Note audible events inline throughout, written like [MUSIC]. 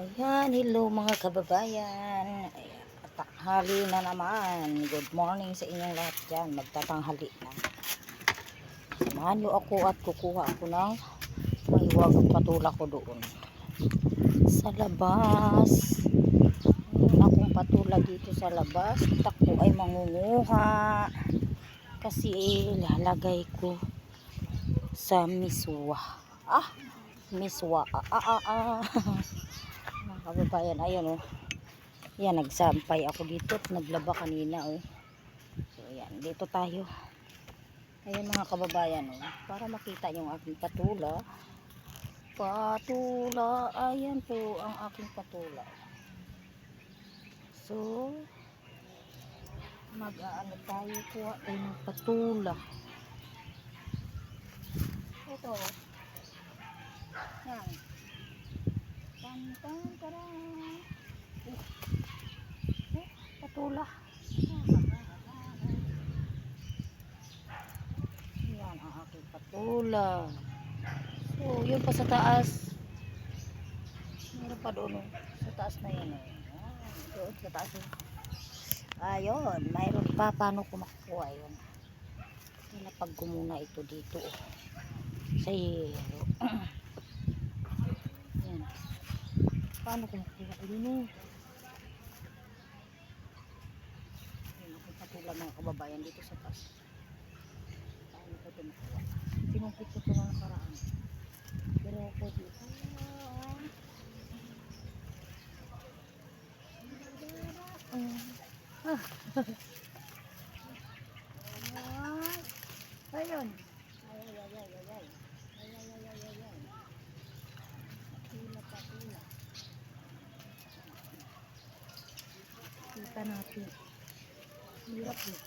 Ayan, hello mga kababayan. Ayan, tanghali na naman. Good morning sa inyong lahat dyan. Magtatanghali na. Samahan niyo ako at kukuha ako ng mahiwagang patula ko doon. Sa labas. Mayroon akong patula dito sa labas. At ako ay mangunguha. Kasi lalagay ko sa miswa. Ah, miswa. Ah, ah, ah, [LAUGHS] kababayan ayun oh. Yan nagsampay ako dito at naglaba kanina oh. So yan dito tayo. Ayun mga kababayan oh. Para makita yung aking patula. Patula ayan po ang aking patula. So mag aano tayo kuha tayo ng patula. Ito oh. yan Tan tan taran. Oh. Oh, patula. Yan ang aking patula. So, yun pa sa taas. Meron pa doon. oh. Sa taas na yun. Eh. Yan, doon sa taas. oh. Ayun, mayroon pa. Paano ko makukuha yun? Nilapag ko muna ito dito. Sa hero. [CLEARS THROAT] Yan. Paano ko makuha yun eh? Yan ako patula mga kababayan dito sa taas. Paano ko ito makuha? Sinumpit ko ito ng nakaraan. Pero ako dito. Ah. [LAUGHS] Ayun. Ay, ay, ay, ay, ay, ay. Ay, ay, ay, ay, ay, ay. Patula, patula. Kita natin. Hirap eh.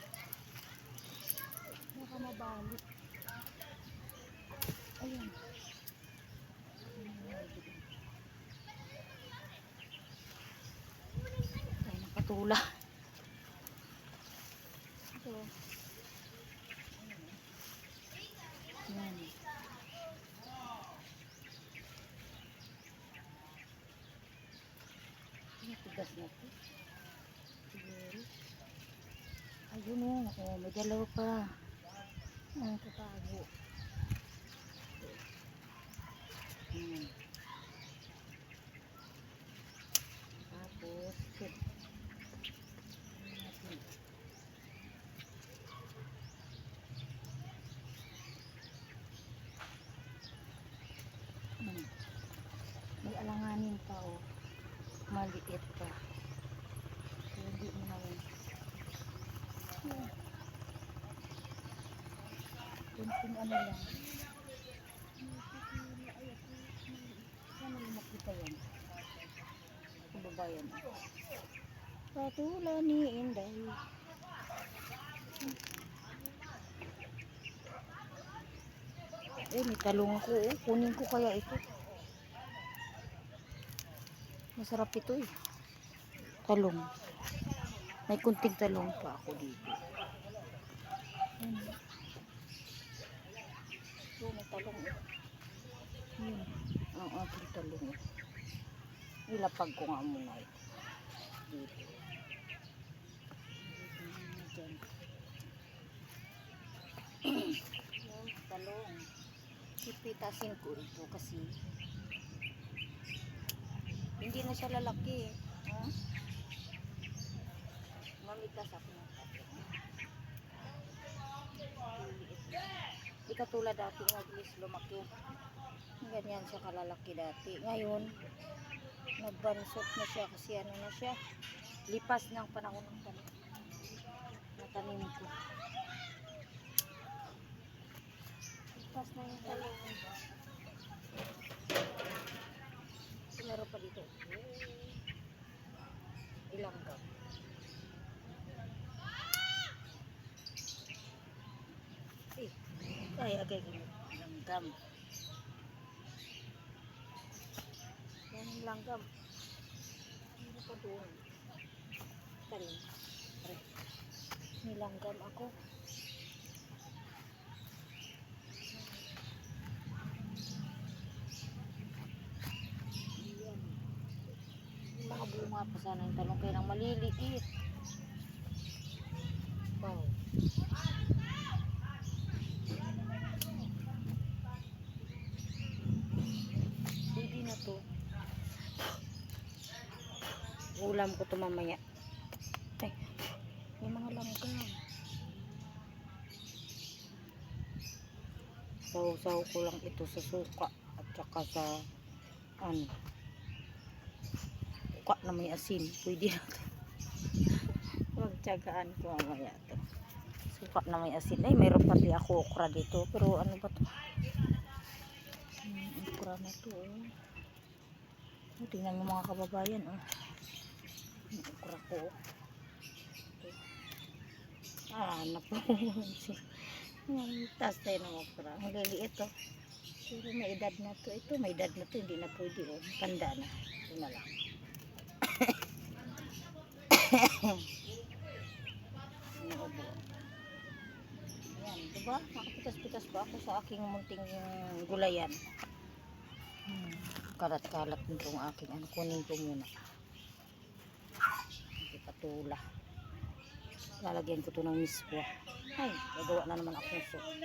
Baka mabalik. Ayun. Ay, napatula. Ito. Yan. Matigas na ito. Ayun o. Oh, may dalawa pa. Ang katago. Hmm. Tapos. Hmm. May alanganin pa o. Maliit pa. Hindi mo na yun. Hmm. Kunting ano lang. Sana lang makita yan. Patula ni Inday. Eh, may talong ako. Oh. Kunin ko kaya ito. Masarap ito eh. Talong. May kunting talong pa ako dito. Ayan. Talong eh. Ayan. Ang aking talong eh. Ilapag ko nga muna ito. Dito. Dyan. Ayan, talong. Pipitasin ko ito kasi hindi na siya lalaki eh. Ha? Mamitas ako ng talong. Liliit lang. Di katulad dati mabilis lumaki. Ganyan siya kalalaki dati. Ngayon, nagbansot na siya kasi ano na siya. Lipas ng panahon ng tanim. Natanim ko. Lipas na yung talong. Meron pa dito. Ilang gam. Ay, agay ko. Ilang gam. Yan yung langgam. Ano pa doon? Talim. Pare. Nilanggam ako. Ayan. makabunga pa sana yung talong kaya nang maliliit. Wow. Pwede na to. Ulam ko to mamaya. Ay, may mga langgam. Saw-saw ko lang ito sa suka at saka sa ano suka na may asin. Pwede na to. [LAUGHS] Huwag tiyagaan ko mamaya to. Suka na may asin. Ay, mayroon pati ako okra dito. Pero ano ba to? Hmm, okra na to. Oh, tingnan mo mga kababayan. Oh. Okra ko. oh. Ah. Ang taas tayo ng okra. Ang liliit to. Pero may edad na to. Ito, may edad na to. Hindi na pwede. Oh. Tanda na. Ito na lang. Ba? Ayan, diba? Nakapitas-pitas ba ako sa aking munting gulayan? Hmm, kalat-kalat nitong aking ano, kunin ko muna. Patula. Lalagyan ko to ng miswa. Ay, gagawa na naman akong soup. Oh,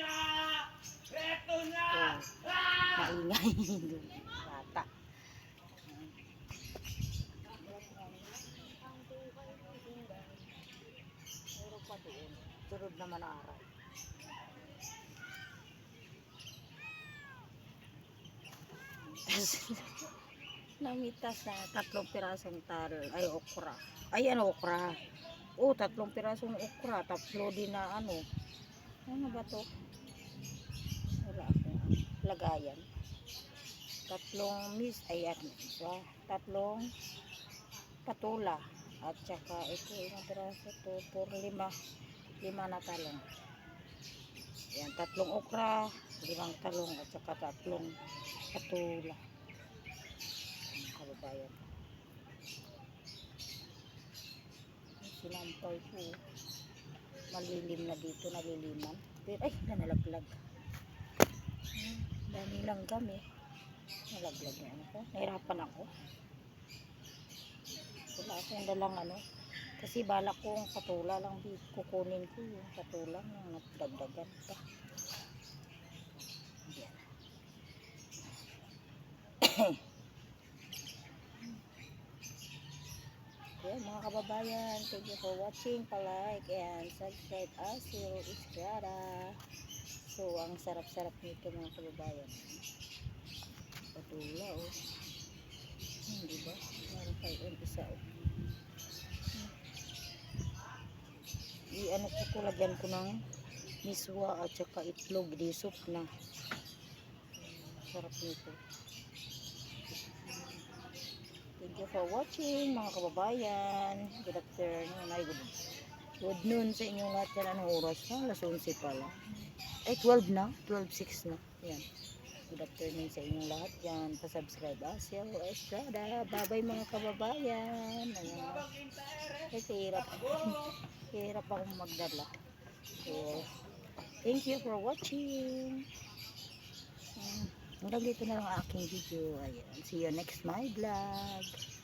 maingay. Bata. Sunod naman ang araw. [LAUGHS] Namitas na tatlong pirasong tal ay okra. Ay ano okra? Oh, tatlong pirasong okra, tatlo din na ano. Ano ba to? Wala akong lagayan. Tatlong mis, ayan, isa. Tatlong patula. At saka ito, ilang piraso to, por lima. Lima na talong. Ayan, tatlong okra, limang talong, at saka tatlong patula. Ang kababayan. Sinampay po. Malilim na dito, naliliman. Pero, ay, na nalaglag. Hmm, Dami lang kami. Nalaglag na ano ko. Nahirapan ako. Wala akong dalang ano. Kasi balak ko ang patula lang kukunin ko yung patula nang nagdagdagan pa. Yan. [CLEARS THROAT] Yan mga kababayan, thank you for watching, palike and subscribe us to Estrada. So, ang sarap-sarap nito mga kababayan. Patula oh. Hmm, di ba? Meron pa yun isa oh. i-ano ko ko lagyan ko ng miswa at saka itlog di soup na sarap nito thank you for watching mga kababayan. Good afternoon. Ay good, good noon sa inyong lahat yan anong oras na? Alas 11 pala ay 12 na? 12.06 na. Yan. Good afternoon sa inyong lahat yan pasubscribe Asiel Estrada. Bye bye mga kababayan. Ayan. Kasi hirap [LAUGHS] hirap akong magdala. So thank you for watching. Hanggang dito na lang ang aking video. Ayan. See you next my vlog